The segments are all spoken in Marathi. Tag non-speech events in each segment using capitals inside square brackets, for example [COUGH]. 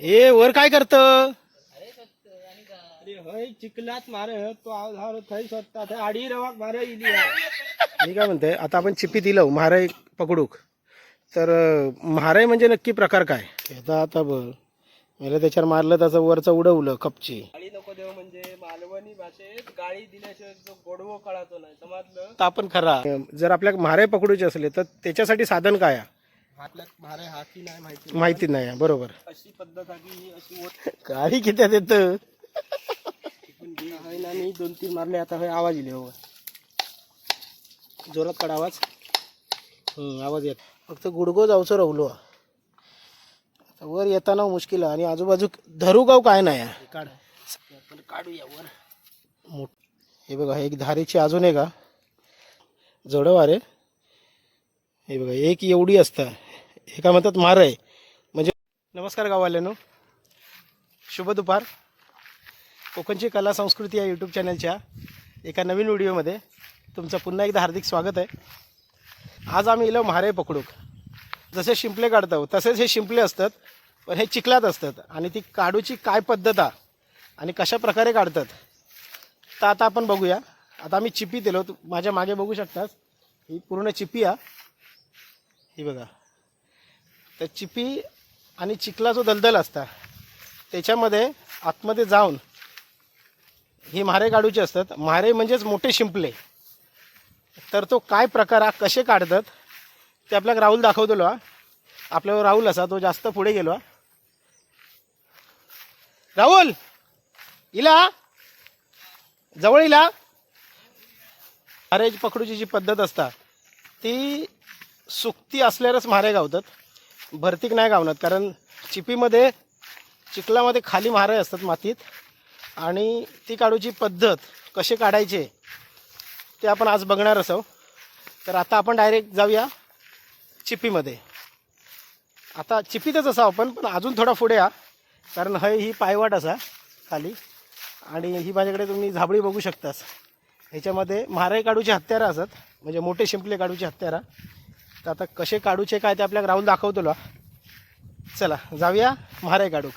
ए वर काय करत? अरे हय चिखलात मारे तो आधार थंय स्वतः थंय आडी रवाक मारे इली मी काय म्हणते आता आपण चिप्पी दिलं म्हाराय पकडूक. तर म्हाराय म्हणजे नक्की प्रकार काय? आता आता बघ मला त्याच्यावर मारलं त्याचं वरचं उडवलं कपची. गाळी नको देव म्हणजे मालवणी भाषेत गाळी दिल्याशिवाय जो गोडवो कळातो नाही समजलं? तर आपण खरा. जर आपल्या म्हाराय पकडूचे असले तर त्याच्यासाठी साधन काय आहे? हातल्यात मारे हा की नाही माहिती माहिती नाही बरोबर. अशी पद्धत आहे की ही अशी ओट गाडी किती देत? आहे ना मी दोन तीन मारले आता हय आवाज इले हो. जोरात काढ आवाज. हम्म, आवाज येत. फक्त गुडगो जाऊचं राहुलो. आता वर येताना मुश्किल आहे. आणि आजूबाजू धरू काय नाही आहे. काढ. आपण काढूया वर. मोठ हे बघा एक धारेची अजून आहे का जडव अरे हे बघा एक एवढी असता. हे काय म्हणतात मार आहे. म्हणजे नमस्कार गाववाल्यानो. शुभ दुपार. कोकणची कला संस्कृती या यूट्यूब चॅनलच्या एका नवीन व्हिडिओमध्ये तुमचं पुन्हा एकदा हार्दिक स्वागत आहे. आज आम्ही इलो म्हारे पकडूक. जसे शिंपले काढतो तसेच हे शिंपले असतात पण हे चिखलात असतात. आणि ती काढूची काय पद्धत आणि कशा प्रकारे काढतात? तर आता आपण बघूया. आता आम्ही चिपी दिलो तू माझ्या मागे बघू शकतास. ही पूर्ण चिपी आहे ही बघा. तर चिपी आणि चिखला जो दलदल असता त्याच्यामध्ये आतमध्ये जाऊन ही म्हारे काढूचे असतात. म्हारे म्हणजेच मोठे शिंपले. तर तो काय प्रकार हा कसे काढतात ते आपल्याला राहुल दाखवतो हा. आपल्यावर राहुल असा तो जास्त पुढे गेलो हा. राहुल! इला! जवळ इला! म्हारे पकडूची जी पद्धत असता ती सुक्ती असल्यावरच म्हारे गावतात. भरतीक नाही गावणार कारण चिपीमध्ये चिखलामध्ये खाली म्हारे असतात मातीत. आणि ती काढूची पद्धत कसे काढायचे ते आपण आज बघणार असो. तर आता आपण डायरेक्ट जाऊया चिपीमध्ये. आता चिपीतच असा आपण पण अजून थोडा पुढे या कारण हय ही पायवाट असा खाली. आणि ही माझ्याकडे तुम्ही झाबळी बघू शकतास. ह्याच्यामध्ये महाराई काढूची हत्यारं असतात म्हणजे मोठे शिंपले काढूचे हत्यारा. तर आता कसे काढूचे काय ते आपल्याला राहून दाखवतो चला जाऊया म्हारे काढूक.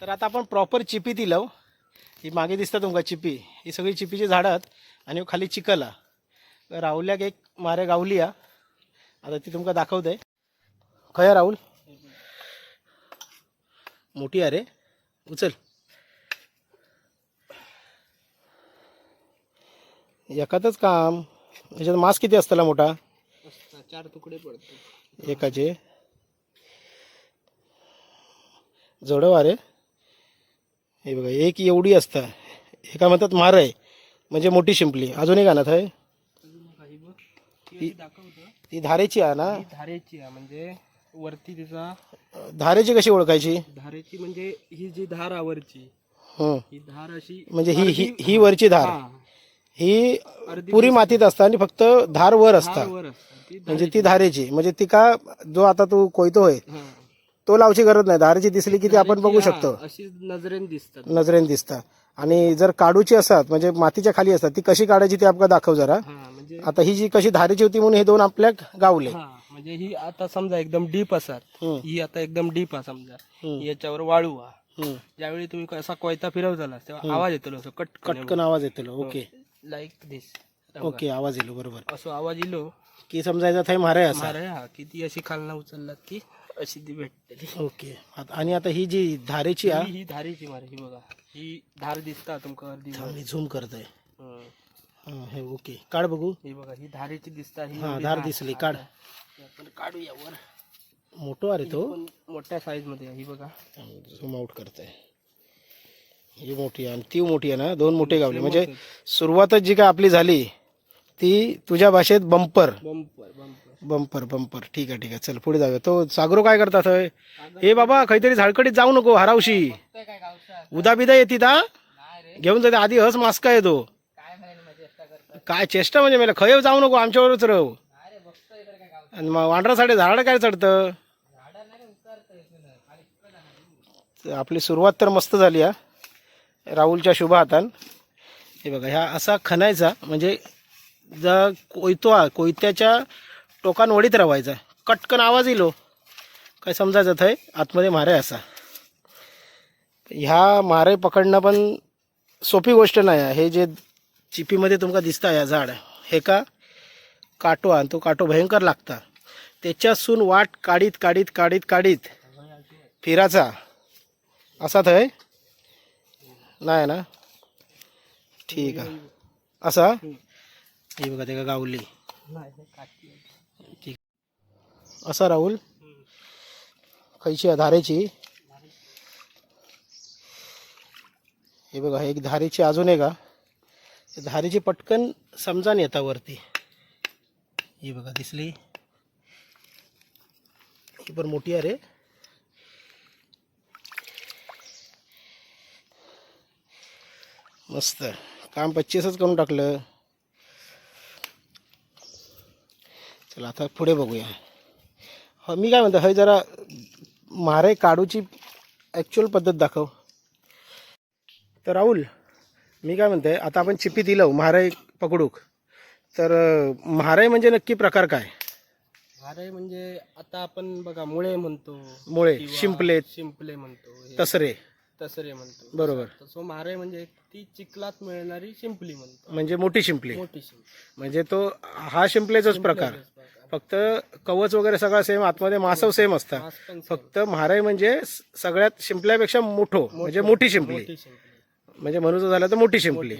तर आता आपण प्रॉपर चिपी ती लावू. ही मागे दिसतं तुमका चिपी. ही सगळी चिपीची झाडं आहेत आणि खाली चिकला राहुल्याक एक मारे गावली हा आता ती तुमका दाखवते. खय राहुल? मोठी आहे रे. उचल. एकातच काम. याच्यात मास किती असताला मोठा? चार तुकडे पडतो एकाचे. हे बघा एक एवढी असता एका म्हणतात मार आहे. म्हणजे मोठी शिंपली. अजून एक आणत आहे. ती ती धारेची आहे ना? धारेची आहे म्हणजे वरती तिचा धारेची कशी ओळखायची? धारेची म्हणजे ही जी धार आवरची हं. ही धार अशी म्हणजे ही ही ही वरची धार. हा, ही पुरी मातीत असता. आणि फक्त धार वर असता. धार वर असते. ती म्हणजे ती धारेची. म्हणजे ती का जो आता तू कोयतोय हा. तो लावची गरज नाही. धारेची दिसली की ती आपण बघू हा, शकतो. नजरेन दिसतात. नजरेन आणि जर काढूची असतात म्हणजे मातीच्या खाली असतात ती कशी काढायची ते आपल्याला दाखव जरा. हा म्हणजे आता ही जी कशी धारेची होती म्हणून हे दोन आपल्या गावले. हा म्हणजे ही आता समजा एकदम डीप असतात. ही आता एकदम डीप आहे समजा. याच्यावर वाळू हा. ज्यावेळी तुम्ही असा कोयता फिरवताला तेव्हा आवाज येतो कटकन आवाज येतो ओके. लाईक दिस ओके आवाज येलो बरोबर. असं आवाज येलो. की समजायचा थाय मारे असा. मारे हा की ती अशी खालना उचललात की अशी ती भेटते ओके आता- आणि आता ही जी धारेची आहे ही धारेची मारे ही बघा. ही धार दिसता तुमका अर्धी मी झूम करतोय. हं. हा, हे ओके काढ बघू. ही बघा ही धारेची दिसता ही हा एवढी धार धार. दिसली काढ. ही आपण काढूया वर. मोठो अरे तो. पण मोठ्या साईजमध्ये आहे ही बघा. झूम आउट करतोय. ही मोठी आहे आणि ती मोठी आहे ना दोन मोठे गावले. म्हणजे सुरुवातच जी काय आपली झाली ती तुझ्या भाषेत bumper. Bumper bumper. Bumper bumper. ठीक आहे ठीक आहे. चल पुढे जाऊया. तो सागरो काय करतात? ए बाबा काहीतरी झाडकडीत जाऊ नको हरावशी. उदा बिदा येते ता? घेऊन जाते आधी हस मास्का येतो काय चेष्टा करता काय चेष्टा म्हणजे मला? खयव जाऊ नको आमच्यावरच गाव आणि मग वांढरा साडे झाड काय चढतं? आपली सुरुवात तर मस्त झाली हा. राहुलच्या शुभ हातान हे बघा ह्या असा खणायचा म्हणजे जर कोयतो कोयत्याच्या टोकान वडीत रावायचा. कटकन आवाज येलो हो. काय समजायचं थंय? आतमध्ये मारे असा. ह्या मारे पकडणं पण सोपी गोष्ट नाही आहे. हे जे चिपीमध्ये तुमका दिसता या झाड हे का? काटो आणि तो काटो भयंकर लागता. त्याच्यासून वाट काढीत काढीत काढीत काढीत फिराचा असा थंय? नाही ना? ठीक आहे. असा? ही बघा ते का गावली. ठीक. असा राहुल? खयची आहे धारेची. हे बघा एक धारेची अजून आहे का धारेची पटकन समजान येता वरती ही बघा दिसली? ही पण मोठी आहे रे. मस्त. काम पच्चीसच करून टाकलं. चला आता पुढे बघूया. हो मी काय म्हणतो हय जरा मारे काढूची ॲक्च्युअल पद्धत दाखव. तर राहुल मी काय म्हणते आता आपण चिपी दिलं म्हारे पकडूक. तर अं, म्हारे म्हणजे नक्की प्रकार काय? हारे म्हणजे आता आपण बघा मुळे म्हणतो मुळे शिंपले शिंपले म्हणतो तसरे. तसरे म्हणतो. बरोबर. सो मारे म्हणजे ती चिखलात मिळणारी शिंपली म्हणतो. म्हणजे मोठी शिंपली. मोठी शिंपली. म्हणजे तो हा शिंपलेचाच प्रकार. फक्त कवच वगैरे सगळं सेम आतमध्ये मासव सेम असतात. मांस पण फक्त म्हारे म्हणजे स- सगळ्यात शिंपल्यापेक्षा मोठो म्हणजे मोठी शिंपली. मोठी शिंपली. म्हणजे म्हणून झालं तर मोठी शिंपली.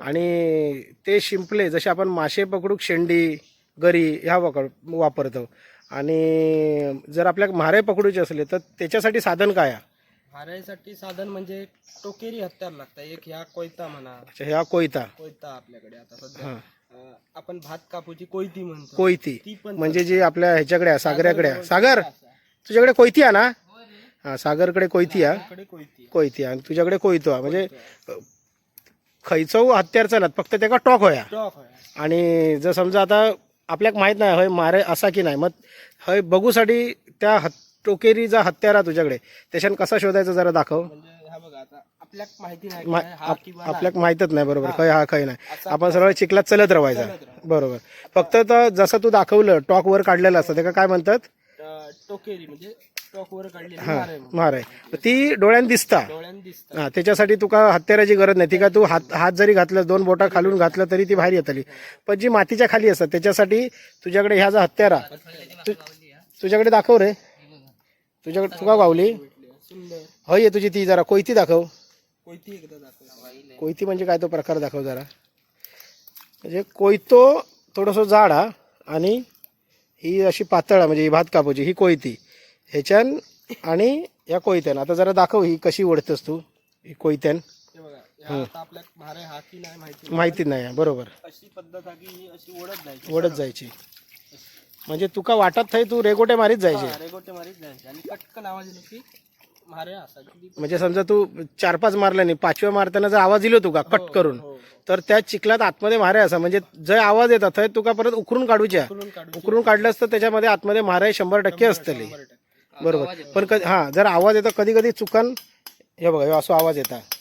आणि ते शिंपले जसे आपण मासे पकडूक शेंडी गरी ह्या वापर वापरतो. आणि जर आपल्या म्हारे पकडूचे असले तर त्याच्यासाठी साधन काय आहे? हारायसाठी साधन म्हणजे टोकेरी हत्यार लागतात एक ह्या कोयता म्हणा. अच्छा ह्या कोयता. कोयता आपल्याकडे आता सध्या. हां. अं, आपण भात कापूची कोयती म्हणतो. कोयती. ती पण म्हणजे जी आपल्या ह्याच्याकडे आहे सागऱ्याकडे आहे सागर तुझ्याकडे कोयती आहे ना? हा सागरकडे कोयती आहे. कडे कोयती कोयती आहे. आणि तुझ्याकडे कोयतो आहे. म्हणजे खयचो हत्यार चालत. फक्त त्याका टॉक होया. टॉक होय. आणि जर समजा आता आपल्याक माहीत नाही हय मारे असा की नाही मग हय बघूसाठी त्या हत टोकेरीचा हत्यार आहे तुझ्याकडे. त्याच्यानं कसा शोधायचा जरा दाखव. म्हणजे हा आपल्याक काय हा माहीतच नाही बरोबर. खय हा खय नाही. आपण सरळ चिखलात चलत राहायचा बरोबर. फक्त तर जसं तू दाखवलं टॉक वर काढलेलं असतं त्याला काय म्हणतात? टोकेरी म्हणजे हा मारे. मारे. ती डोळ्यान दिसता. हा त्याच्यासाठी तुका हत्याराची गरज नाही? ती का तू हात हात जरी घातलं दोन बोटा खालून घातलं तरी ती बाहेर येतली. पण जी मातीच्या खाली असतात त्याच्यासाठी तुझ्याकडे ह्या जा हत्यारा. तु- तुझ्याकडे दाखव रे. तुझ्याकडे तुका गावली? सुंदर होय आहे तुझी ती जरा. कोयती दाखव. कोयती एकदा दाखव. कोयती म्हणजे काय तो प्रकार दाखव जरा. म्हणजे कोयतो थोडंसं जाड हा. आणि ही अशी पातळ हा, म्हणजे ही भात कापूची ही कोयती. ह्याच्यान आणि या कोयत्यान. आता जरा दाखव ही कशी ओढतेस तू ही कोयत्यान. हे हा. माहिती नाही. बरोबर. अशी पद्धत आहे की ही अशी ओढत जायची. ओढत जायची. म्हणजे तुका वाटत थंय तू रेगोटे मारीत जायचे. हा, रेगोटे मारीत जायचे. आणि कटकन आवाज येतो की मारे असा की म्हणजे समजा तू चार पाच मारला नाही पाचव्या मारताना जर आवाज दिलो तुका कट करून हो. तर त्या चिखलात आतमध्ये मारे असा. म्हणजे जर आवाज येतात थंय तुका परत उकरून काढूच्या. काढू उकरून काढलंस तर त्याच्यामध्ये आतमध्ये मारे शंभर टक्के असतले. शंभर टक्के. बरोबर. पण कधी हा जर आवाज येतो कधी कधी चुकान हे बघा ह्यो असो आवाज येतात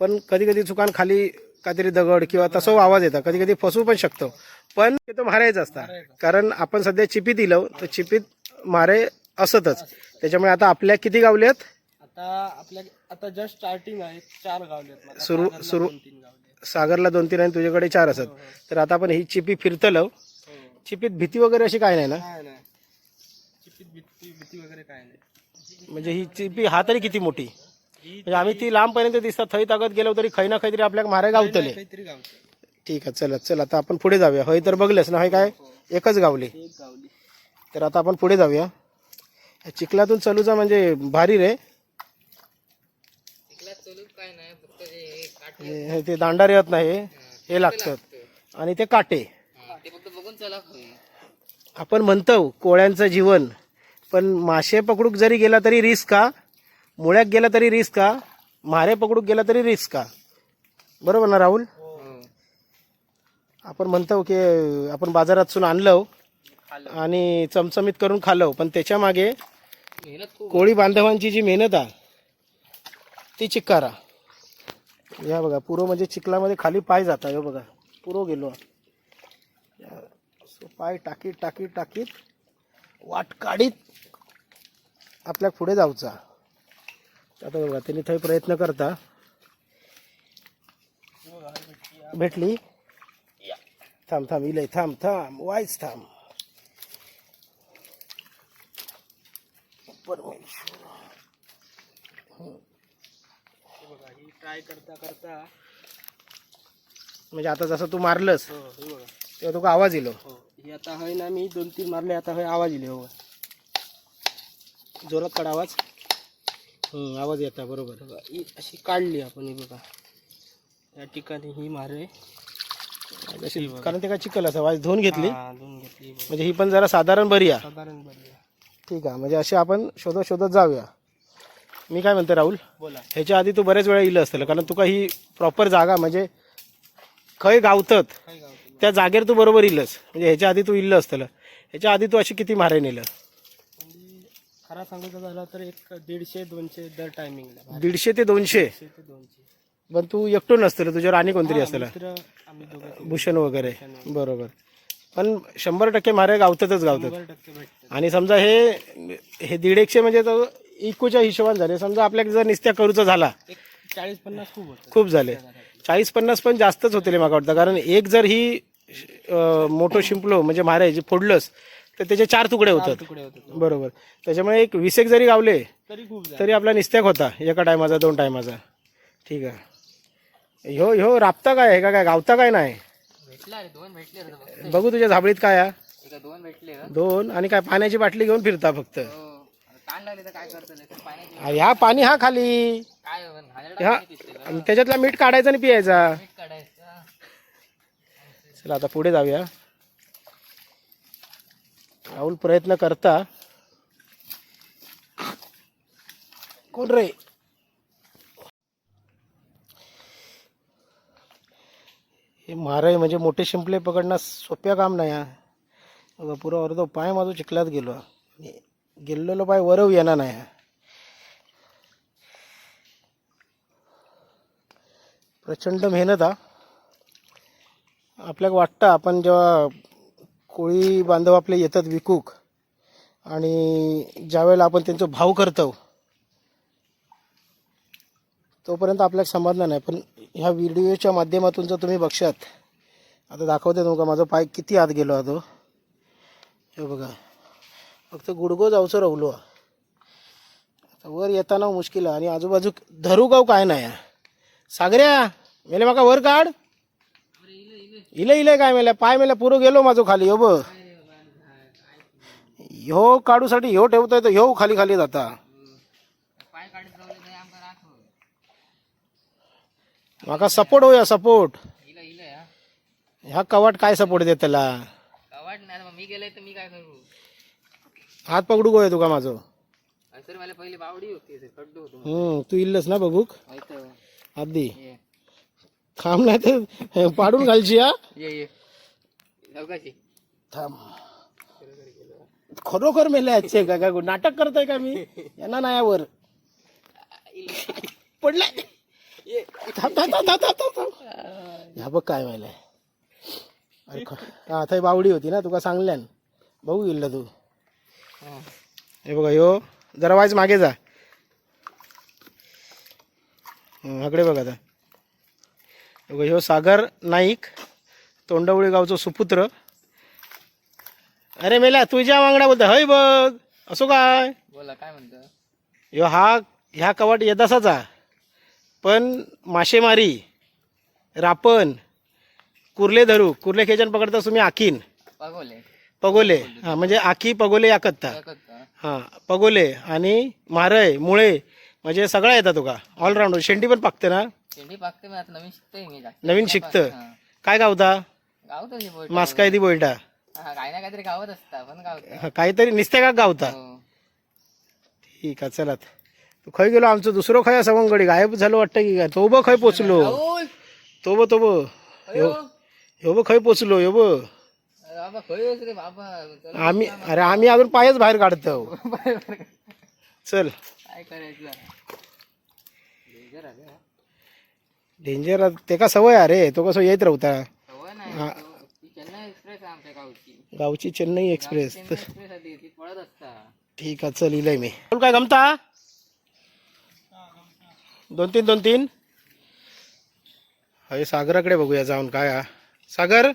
पण कधी कधी चुकान खाली काहीतरी दगड किंवा तसं आवाज येतात कधी कधी फसू पण शकतो. पण ते मारायचा असता. कारण आपण सध्या चिपीत दिलं तर चिपीत मारे असतच. त्याच्यामुळे आता आपल्या किती गावल्यात आता आपल्या आता जस्ट स्टार्टिंग आहे चार गावले आहेत. सुरू सागरला सुरू गावले सागरला दोन तीन आणि तुझ्याकडे चार असत. तर आता आपण ही चिपी फिरतलो. हो. चिपीत भीती वगैरे अशी काय नाही ना? चिपीत भीती भीती वगैरे काय नाही. म्हणजे ही चिपी हा तरी किती मोठी? ही म्हणजे आम्ही ती लांबपर्यंत दिसतात. थंय ताकद गेलो तरी खै ना खै तरी आपल्याला मारे गावतले. काहीतरी गावते ठीक आहे चला चल आता आपण पुढे जाऊया. होय तर बघलेस ना होय काय? एकच गावली. एक गावली. तर आता आपण पुढे जाऊया. या चिखलातून चलूचा म्हणजे भारी रे. हे- हे ते दांडारे येत नाही हे. लागतात. आणि ते काटे. आपण म्हणतो कोळ्यांचं जीवन पण मासे पकडूक जरी गेला तरी रिस्क का मुळ्यात गेला तरी रिस्क का मारे पकडूक गेला तरी रिस्क का बरोबर ना राहुल? आपण म्हणतो की आपण बाजारातून आणलं आणि चमचमीत करून खाल्लं पण त्याच्यामागे कोळी बांधवांची जी मेहनत आहे ती चिक्कारा या बघा पुरो म्हणजे चिखलामध्ये खाली पाय जाता हे बघा. पुरो गेलो. सो पाय टाकीत टाकीत टाकीत वाट काढीत आपल्या पुढे जाऊचा. आता बघा त्यांनी थंय प्रयत्न करता. भेटली? थांब थांब इलय थांब थांब वाईच थांब. ट्राय करता करता म्हणजे आता जसं तू मारलंस हो हे तेव्हा तुका आवाज येलो हो. ही आता आहे ना मी दोन तीन मारले आता हे आवाज येईल हो जोरात काढ आवाज. हम्म, आवाज येता बरोबर. बघा ही अशी काढली आपण ही बघा. या ठिकाणी ही मारे जशी कारण ते काय चिकल असं वाज धुवून घेतली? धुवून घेतली बघा. म्हणजे ही पण जरा साधारण बरी आहे. साधारण बरी आहे. ठीक आहे म्हणजे असे आपण शोधत शोधत जाऊया. मी काय म्हणते राहुल? बोला. ह्याच्या आधी तू बरेच वेळा इलं असतं कारण तुका ही प्रॉपर जागा म्हणजे खय गावतत काय त्या जागेवर तू बरोबर इलस. म्हणजे ह्याच्या आधी तू इल्लं असतं. ह्याच्या आधी तू अशी किती मारे नेलं? खरा सांगायचं झालं तर एक दीडशे दोनशे दर टायमिंगला दीडशे ते दोनशे? दीडशे ते दोनशे. पण तू एकटो नसतं तुझ्यावर आणि कोणतरी असतं मित्र आम्ही दोघं भूषण वगैरे. बरोबर. पण शंभर टक्के मारे गावतातच गावतात. शंभर टक्के भेटते आणि समजा हे हे दीड एकशे म्हणजे तो इकोच्या हिशोबाने झाले. समजा आपल्याला जर निस्त्या करूचा झाला. एक चाळीस पन्नास खूप होतं खूप झाले. चाळीस पन्नास पण जास्तच होते मला वाटतं. कारण एक जर ही अं, मोठं शिंपलो म्हणजे मारायची फोडलंस तर त्याचे चार तुकडे होतात. तुकडे होते बरोबर. त्याच्यामुळे एक वीस एक जरी गावले तरी खूप झालं. तरी आपला निस्त्याक होता एका टायमाचा दोन टायमाचा. ठीक आहे. ह्यो ह्यो राबता काय? आहे का काय गावता काय नाही? भेटला रे दोन भेटले रे बघ. बघू तुझ्या झाबळीत काय एका दोन भेटले दोन आणि काय पाण्याची बाटली घेऊन फिरता फक्त. ताण लागले तर काय करतो पाण्याची आ, ह्या पाणी हा खाली. काय ह्या आणि त्याच्यातला मीठ काढायचा आणि पियायचा. काढायचं. चला आता पुढे जाऊया. राहुल प्रयत्न करता. कोण रे? हे मारय म्हणजे मोठे शिंपले पकडणं सोप्या काम नाही हा. पुरा अर्धो पाय माझं चिखलात गेलो. गेलेलो पाय वरव येणार नाही हा. प्रचंड मेहनत हा. आपल्याला वाटतं आपण जेव्हा कोळी बांधव आपले येतात विकूक. आणि ज्यावेळेला आपण त्यांचा भाव करतो तोपर्यंत आपल्याला समाधान नाही. पण ह्या व्हिडिओच्या माध्यमातून जर तुम्ही बघशात आता दाखवते तुमका माझा पाय किती आत गेलो आता हे बघा फक्त गुडगो जाऊचं राहुलो. आता वर येताना मुश्किल आहे. आणि आजूबाजू धरू गाव काय नाही सागऱ्या मेले माका वर काढ. इले इले काय मेल्या पाय मेल्या पुरं गेलो माझो खाली हो बघ. ह्यो काढूसाठी ह्यो ठेवतोय तर ह्यो खाली खाली जाता. माका सपोर्ट होया सपोर्ट. ह्या कवाट काय सपोर्ट देत त्याला? गावात नाही मी गेलोय तर मी काय करू? हात पकडू गोय तुका माझं. सर मला पहिली बावडी होती सर तू इल्लस ना बघूक? आधी थांब नाही तर पाडून घालची हा? ये ये. चौकाशी थांब. खरोखर मेले आजचे का काय नाटक करताय का मी? यांना नाही वर पडलाय. थांब थांब थांब थांब थांब थांब. ह्या बघ काय व्हायलाय. अरे हा थंय बावडी होती ना तुका सांगल्यान. बघू गेलं तू. हे. बघा यो जरा वाईज मागे जा. हं, आकडे बघ आता. ह्यो सागर नाईक तोंडवळी गावचं सुपुत्र. अरे मेला तुझ्या वांगडा बोलता हय बघ असो काय? बोला काय म्हणतो? ह्यो हा ह्या कवाट येदासाचा. पण मासेमारी रापण कुर्ले धरू कुर्ले खेचन पकडता तुम्ही आखीन. पागवले पगोले हा म्हणजे आखी पगोले याकत्ता हा पगोले आणि मारय मुळे म्हणजे सगळं येतं तुका ऑलराऊंडर शेंडी पण पाकते ना? शेंडी पाकते मी आता नवीन शिकतोय मी जास्त. नवीन शिकतं काय गावता? गावतो हे बोल मास्कायदी बोलटा हा काय ना काहीतरी गावत असता पण गावत. हा, काहीतरी निस्ते का गावता? हो. ठीक आहे चला तू खय गेलो? आमचं दुसरं खय सवंगडी गायब झालं वाटतं की काय? तो ब खय पोचलो? राहुल! तो ब तो ब अयो! ह्यो ब खय पोचलो? ह्यो ब अरे बाबा खय होस रे बाबा? चल. आम्ही अरे आम्ही अजून पायच बाहेर काढतो. चल. काय करायचं? [LAUGHS] हा. डेंजर ते का सवय अरे तो कसं येत राहता सवय नाही. तो- ती चेन्नई एक्सप्रेस आहे आमच्या गावची. गावची चेन्नई एक्सप्रेस चेन्नई एक्सप्रेस आहे ती ती पळत असता. ठीक आहे चल इलय मी. बोल काय गमता? दोन तीन दोन तीन. हे सागराकडे बघूया जाऊन काय हा. सागर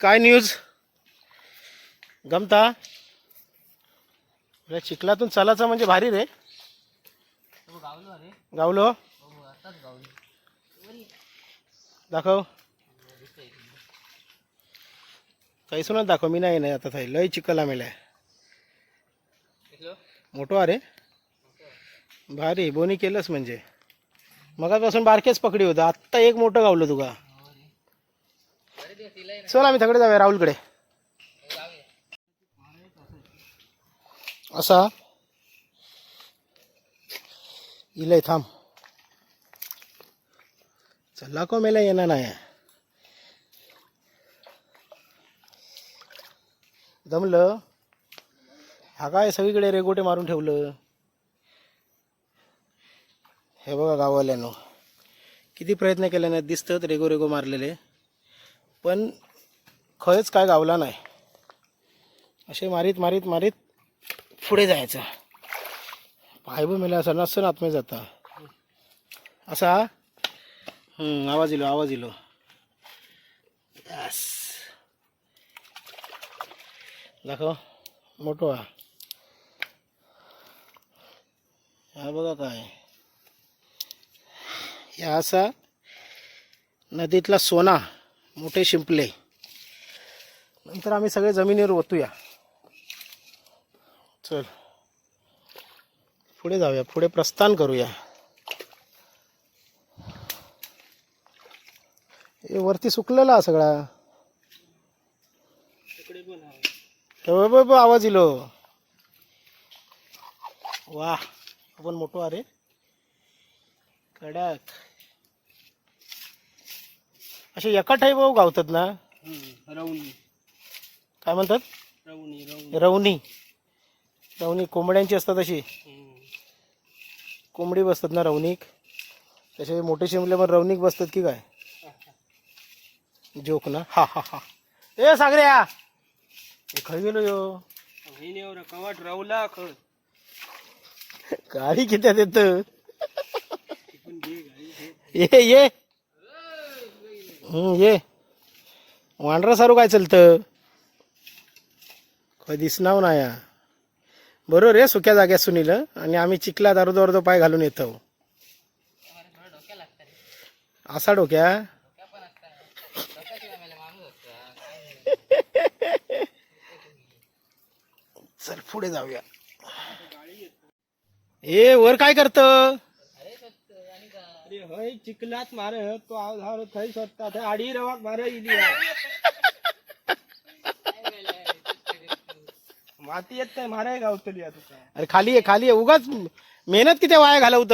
काय न्यूज गमता? अरे चिखलातून चालायचं म्हणजे भारी रे. गावलो. दाखव कैसूनच दाखव मी नाही नाही आता थाई लय चिखला मेलाय मोठो अरे भारी बोनी केलंच म्हणजे मगापासून बारकेच पकडी होतं। आत्ता एक मोठं गावलं तुका। चल आम्ही तिकडे जाऊया राहुलकडे। असा। इलय थांब। चला को मेला येणार नाही. जमलं? हा काय सगळीकडे रेगोटे मारून ठेवलं? हे बघा गाववाल्यानं किती प्रयत्न केल्याने दिसतं रेगो रेगो मारलेले पण खरंच काय गावला नाही. असे मारीत मारीत मारीत पुढे जायचं. पाय मेला असं नसून आत्मे जाता. असा आवाज येलो आवाज येलो. यस दाखव मोठो हा बघा काय. या असा नदीतला सोना मोठे शिंपले. नंतर आम्ही सगळे जमिनीवर ओतूया चल. पुढे जाऊया पुढे प्रस्थान करूया. वरती सुकलेला हा सगळा. हे बघ बघ आवाज इलो वा आपण मोठो अरे कडक. असे एका टाईप गावतात ना? रवणी काय म्हणतात? रवणी रवणी रवणी रवणी कोंबड्यांची असतात अशी. कोंबडी बसतात ना रवणीक तसे मोठे शिमले पण रवणीक बसतात की काय? जोक ना? हा हा हा. ए सागऱ्या खय गेलो यो. हिने कवाट रवला खळ गाडी किती देत? पण घे गाडी घे. ये ये. हम्म, ये. वांढरा सारू काय चालतं? काय दिसणार नाही हा. बरोबर आहे सुक्या जाग्यात सुनील आणि आम्ही चिखलात अर्धो अर्धो पाय घालून येतो. असा डोक्या? चल पुढे जाऊया. ए वर काय करत? अरे हय चिखलात मार तो आव थंय सोदता थंय आडी रवाक मार इली माती येत नाही माराय गावतली आता तुका अरे खाली आहे खाली आहे उगाच मेहनत किती वाया घालवत?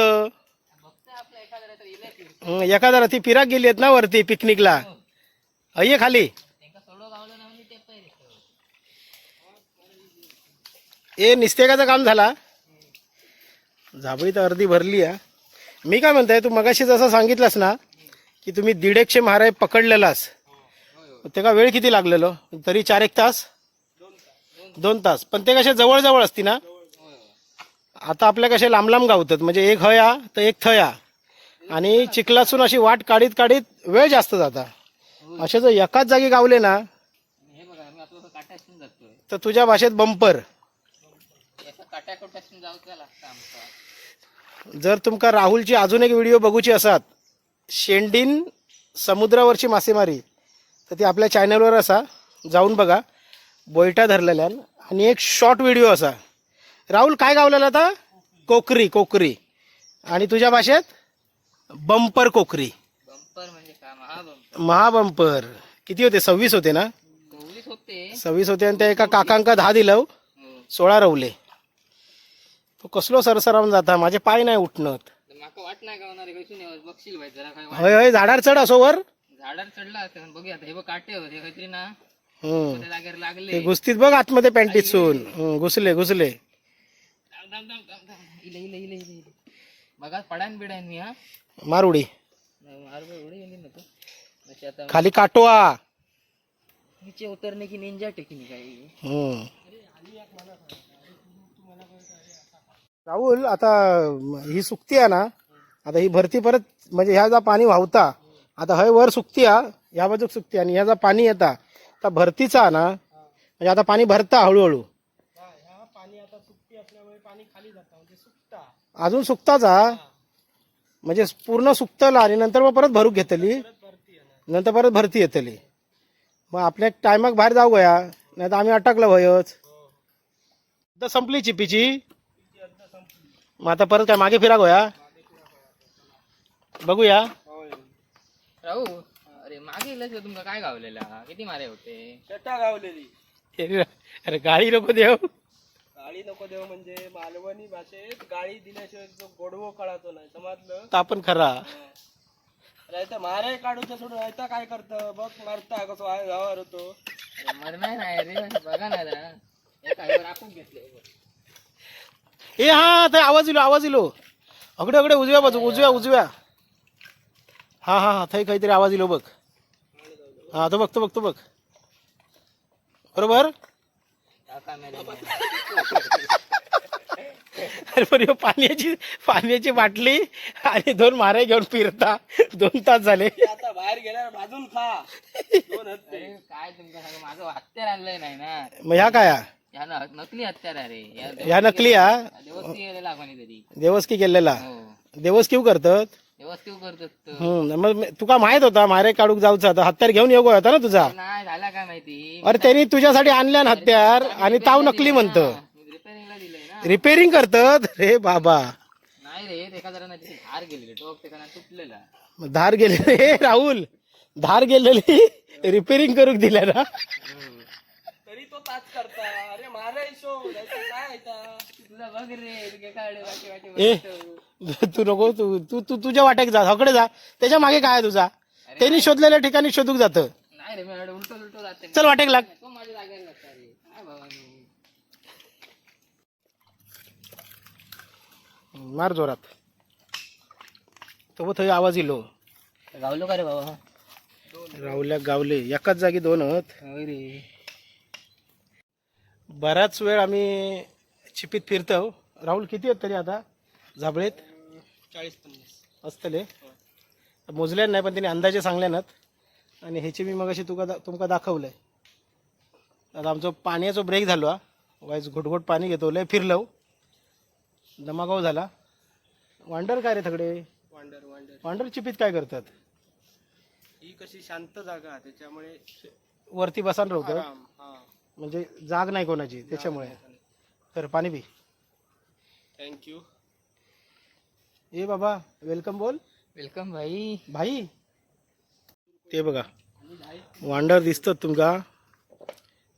एखादा ती. फिराक गेली आहेत ना वरती पिकनिकला अये खाली. ए निस्तेकाचं काम झाला. झाबळी तर अर्धी भरली आहे मी काय म्हणताय तू मगाशी जसं सांगितलंस ना की तुम्ही दीड एकशे महाराय पकडलेलास. ते का वेळ किती लागलेलो? तरी चार एक तास? दोन तास. पण ते कसे जवळजवळ असते ना? आता आपल्या कसे लांब लांब गावतात. म्हणजे एक हया तर एक थया आणि चिखलासून अशी वाट काढीत काढीत वेळ जास्त जाता. असे जर एकाच जागी गावले ना तर तुझ्या भाषेत बंपर. जाऊचं लागतं आमचं? जर तुमका राहुलची अजून एक व्हिडिओ बघूची असात शेंडीन समुद्रावरची मासेमारी तर ती आपल्या चॅनलवर असा जाऊन बघा. बोयटा धरलेल्यान. आणि एक शॉर्ट व्हिडिओ असा. राहुल काय गावलेला आता? कोकरी कोकरी. आणि तुझ्या भाषेत? बंपर कोकरी. बंपर म्हणजे काय? महाबंपर. महाबंपर. किती होते? सव्वीस होते ना? होते. सव्वीस होते आणि त्या एका काकांका दहा दिलं हो. सोळा रवले कसलो सरसरावून जाता? माझे पाय नाही उठणत. माका वाट नाही गावणार कशी नाही बघशील भाई जरा काय वाट. होय होय झाडार चढ असो वर. चढला बघूया आता हे बघ काटे होते काहीतरी ना. हम्म. त्या जागेवर ते लागले घुसतीत बघ आतमध्ये पॅन्टीत सून हम्म, घुसले घुसले. धाम, धाम, धाम, धाम, धाम. इले इले इले इले इले. बघा पडान बिडान मी हा. मार उडी. मार एवढे गेली ना तू. अशी आता. खाली काटवा नीचे उतरने की निंजा टेक्निक आहे. हम्म. राहुल आता ही सुकती आहे ना आता ही भरती परत म्हणजे ह्या जा पाणी वाहता आता हय वर सुकती हा ह्या बाजूक सुकती आणि ह्या जा पाणी येता. आता भरतीचा ना म्हणजे आता पाणी भरता हळूहळू. सुकता अजून सुकताच? हा म्हणजे पूर्ण सुकतला आणि नंतर मग परत भरूक घेतली. नंतर परत भरती येतली. मग आपल्या टायमाक बाहेर जाऊ गया नाही तर आम्ही अटकलं वयच संपली चिपीची मग आता परत काय मागे फिरा गोया बघूया. होय. राहू. अरे मागे इलाच तुमका काय गावलेला? किती मारे होते? चटा गावलेली? अरे अरे गाडी नको देव गाळी नको देव म्हणजे मालवणी भाषेत गाळी दिल्याशिवाय जो गोडवो कळातो नाही. समजलं? तर आपण खरा. राहता मारे काढूच्या सोडून राहता काय करतं? बघ मारता कसं वाय- व्यवहार होतो. मरणार नाही रे बघा ना जरा. राखून घेतले. ए हा ते आवाज इलो आवाज इलो अगडे अगडे उजव्या बाजू उजव्या उजव्या. हा हा हा थंय काहीतरी आवाज इलो बघ. हा तो बघ तो बघ तो बघ. बरोबर? अरे पण पाण्याची पाण्याची बाटली आणि दोन मारे घेऊन फिरता. दोन तास झाले. आता बाहेर गेल्यावर भाजून खा. काय सांगू माझं हत्यार आणलंय नाही ना. मग ह्या काय? ह्या न- नकली हत्यार आहे रे. ह्या नकली हा? देवस्थी देवस्की केलेला? हो. देवस्कीव करतात? देवस्थी करतात तो. हम्म मग मी- तुका माहीत होता मारे काढूक जाऊचा तर हत्यार घेऊन येऊ होता ना तुझा? नाही झाला काय माहिती? अरे त्यांनी तुझ्यासाठी आणल्या ना हत्यार आणि ताव नकली म्हणतं. रिपेअरिंगला दिलंय ना. रिपेअरिंग करतात? रे बाबा. नाही रे एका जरा नाही हार गेलेले टोक ते तुटलेला. मग धार गेलेले? हे [LAUGHS] राहुल धार गेलेली? [LAUGHS] रिपेअरिंग करूक दिल्या ना? तो ताच करता. अरे मारे शो जायचं काय तुला बघ रे काढले वाटे वाटे. तू नको तू तू तू तुझ्या वाट्याक जा हकडे जा. त्याच्यामागे काय आहे तुझा? त्यांनी शोधलेल्या ठिकाणी शोधूक जातं. नाही रे मी उलटो उलटो जाते. चल वाटेक लाग. तो माझ्या जागेवर बसला रे. काय भावानो मार जोरात. तो थंय आवाज इलो गावलो का रे बाबा? राहुल्या गावले एकाच जागी दोन होय रे. बराच वेळ आम्ही चिपीत फिरतो राहुल किती आहेत तरी आता? झाबळेत चाळीस पन्नास असतले मोजल्या नाही पण त्यांनी अंदाजे सांगल्यानत आणि ह्याची मी मग अशी तुका दा तुमका दाखवलंय. आता आमचं पाण्याचा ब्रेक झालो हा. वाईज घोटघोट पाणी घेतो लय फिरलो दमागाव झाला. वांडर काय रे थगडे वांडर वांडर. वांडर चिपीत काय करतात? ही कशी शांत जागा आहे, त्याच्यामुळे वरती बसान राहतं हा. म्हणजे जाग नाही कोणाची त्याच्यामुळे. तर पाणी पी. थँक्यू ए बाबा वेलकम बोल. वेलकम भाई. भाई. ते बघा वांडर दिसतात तुमका.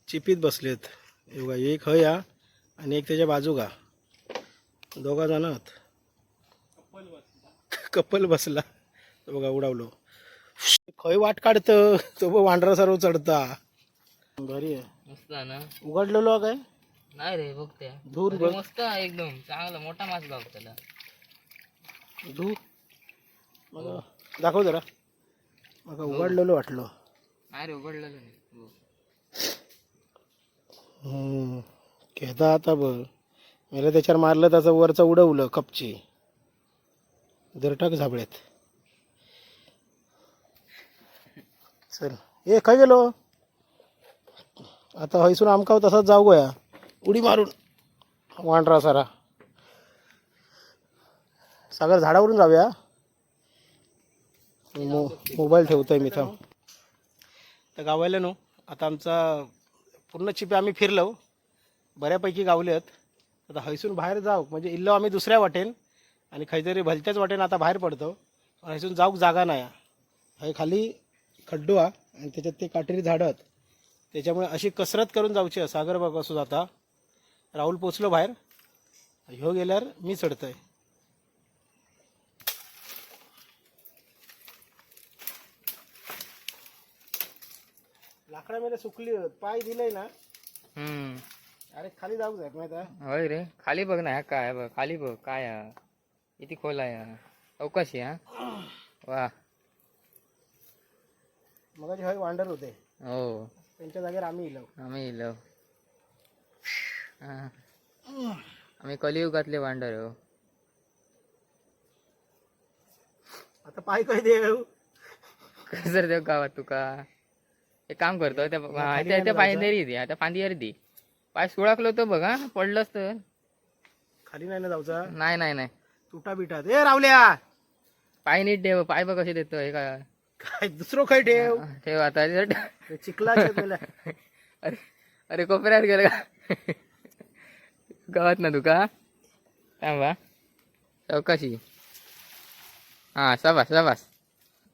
चिपीत बसलेत. हे बघा एक हय आणि एक त्याच्या बाजूका दोघा जण आहेत. कपल बसला. तो बघा उडावलो. खय वाट काढतं? तो बघ वांडरा सर्व चढता. बरी आहे. मस्त आहे ना? उघडलेलो काय? नाही रे बघ त्या धूर बघ. मस्त आहे एकदम. चांगला मोठा मास गाव त्याला. धू दाखव जरा. मग उघडलेलो वाटलो. नाही रे उघडलेलं नाही. हो. हम्म. घेता आता बघ. मला त्याच्यावर मारलं त्याचं वरचं उडवलं कपची. दरटाक झाबळ्यात चल. ए काय गेलो आता हयसून आमका तसाच जाऊ गोया. उडी मारून. वांडरा सारा. सागर झाडावरून जाऊया. मो मोबाईल ठेवतो आहे मी थांब. तर गावायला नो आता आमचा पूर्ण चिपे आम्ही फिरलो. बऱ्यापैकी गावले आहेत. आता हयसून बाहेर जाऊ म्हणजे इल्लो आम्ही दुसऱ्या वाटेन आणि खैतरी भलत्याच वाटेन आता बाहेर पडतो. पण हयसून जाऊक जागा नाही हय खाली खड्डू हा आणि त्याच्यात ते काटेरी झाडं आहेत. त्याच्यामुळे अशी कसरत करून जाऊची आहे. सागर बघ असो जाता राहुल पोचलो बाहेर. ह्यो गेल्यावर मी चढतोय. लाकडामध्ये सुकली आहेत. पाय दिलंय ना. हम्म. अरे खाली जाऊ जाय माहिती आहे? होय रे. खाली बघ ना ह्या काय बघ. खाली बघ काय किती खोल आहे. हा. चौकशी [CLEARS THROAT] हा. वा. मगाशी हय वांडर होते. हो. त्यांच्या जागेवर आम्ही इलो. आम्ही इलो. हा. आम्ही कलियुगातले वांडर हो आता पाय काय देव कसं देव गावात तुका एक काम करतो त्या हा, त्या दे आता पांदियार दे पाय सुळाकलो तो बघ पडलंच तर. खाली नाही ना जाऊचा नाही नाही नाही. तुटा बिटात ए रावल्या! पाय नीट ठेव पाय बघ कसे देतो हे का काय दुसरं काय ठेव? ठेव आता तुला [LAUGHS] अरे अरे कोपऱ्यावर गेलं का? गावात ना तुका थांबा चौकशी. हा शाबास शाबास.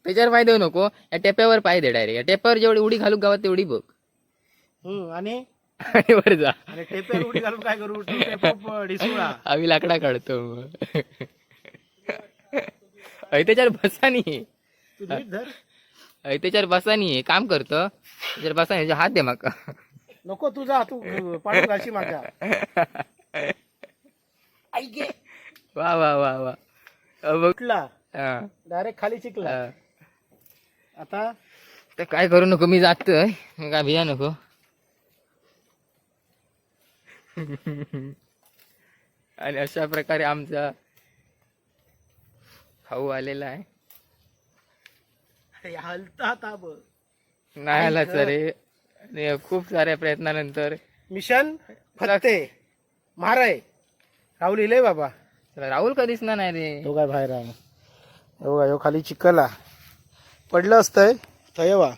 त्याच्यावर पाय देऊ नको. या टेप्यावर पाय दे डायरेक्ट या टेप्यावर जेवढी उडी घालू गावात तेवढी बघ. आणि? वर जा. उडी घालून काय करू? आम्ही लाकडा काढतो. त्याच्यावर बसानी तू नीट धर. अय त्याच्यावर बसानी काम करतो. त्याच्यावर बसानी हात दे माका नको तू जा तू पाडू घालशी माझ्या. ऐके वा वा वा वा. अ बघ. कुठला हा, डायरेक्ट खाली चिकला हा. आता? तर काय करू नको मी जातोय. मी काय भिया नको. आणि अशा प्रकारे आमचा खाऊ आलेला आहे. हलता ताब. नाही आला रे आणि खूप साऱ्या प्रयत्नानंतर. मिशन फत्ते. माराय राहुल इले बाबा. चला, राहुल कधीच ना नाही रे. तो काय बाहेर आहे? हो का, ह्यो खाली चिकला पडलं असतंय. थयवा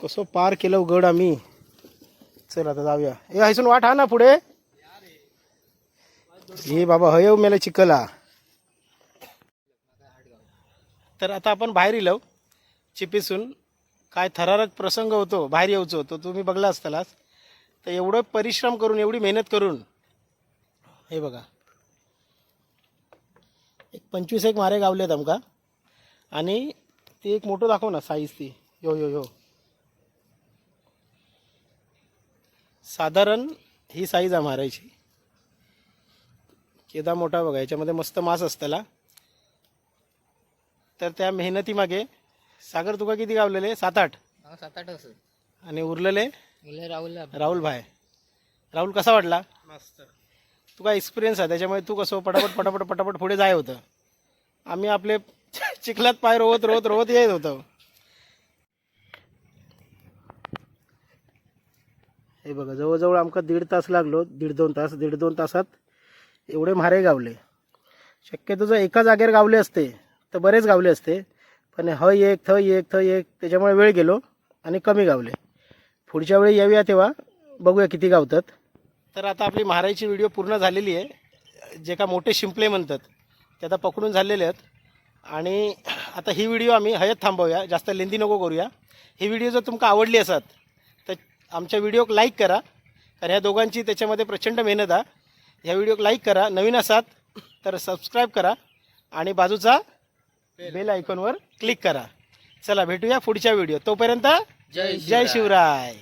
कसं पार केलं गड आम्ही. चल आता जाऊया. ए हायसून वाट हा ना पुढे. हे बाबा हयव मेला चिकला तर आता आपण बाहेर येलो चिपीसून. काय थरारक प्रसंग होतो. बाहेर येऊचो तो तुम्ही बघला असतालाच तर एवढं परिश्रम करून एवढी मेहनत करून. हे बघा. एक पंचवीस एक मारे गावलेत आमका. आणि ती एक मोठं दाखव ना साईज ती. यो यो यो. साधारण ही साईज आहे मारायची केदा मोठा बघा. याच्यामध्ये मस्त मास असताला. तर त्या मेहनतीमागे सागर तुका किती गावलेले? सात आठ? हा, सात आठ असं. आणि उरलेले? मुलं राहुलला राहुल भाई राहुल कसा वाटला? मस्त. तू काय एक्सपिरियन्स आहे त्याच्यामुळे तू कसं पटापट पटापट पटापट पुढे जाय होतं. आम्ही आपले [LAUGHS] चिखलात पाय रोवत रोवत रोवत येत होतो. हे बघा जवळजवळ आमका दीड तास लागलो दीड दोन तास दीड दोन तासात एवढे म्हारे गावले. शक्यतो जर एका जागेवर गावले असते तर बरेच गावले असते. पण हय एक थ एक थ एक त्याच्यामुळे वेळ गेलो आणि कमी गावले. पुढच्या वेळी येऊया तेव्हा बघूया किती गावतात. तर आता आपली महाराईची व्हिडिओ पूर्ण झालेली आहे. जे का मोठे शिंपले म्हणतात ते आता पकडून झालेले आहेत. आणि आता ही व्हिडिओ आम्ही हयत थांबवूया. जास्त लेंदी नको करूया. ही व्हिडिओ जर तुमका आवडली असत तर आमच्या व्हिडिओक लाईक करा. कारण ह्या दोघांची त्याच्यामध्ये प्रचंड मेहनत आहे ह्या व्हिडिओक लाईक करा. नवीन असात तर सबस्क्राईब करा. आणि बाजूचा बेल आयकॉनवर क्लिक करा. चला भेटूया पुढच्या व्हिडिओ तोपर्यंत जय जय शिवराय.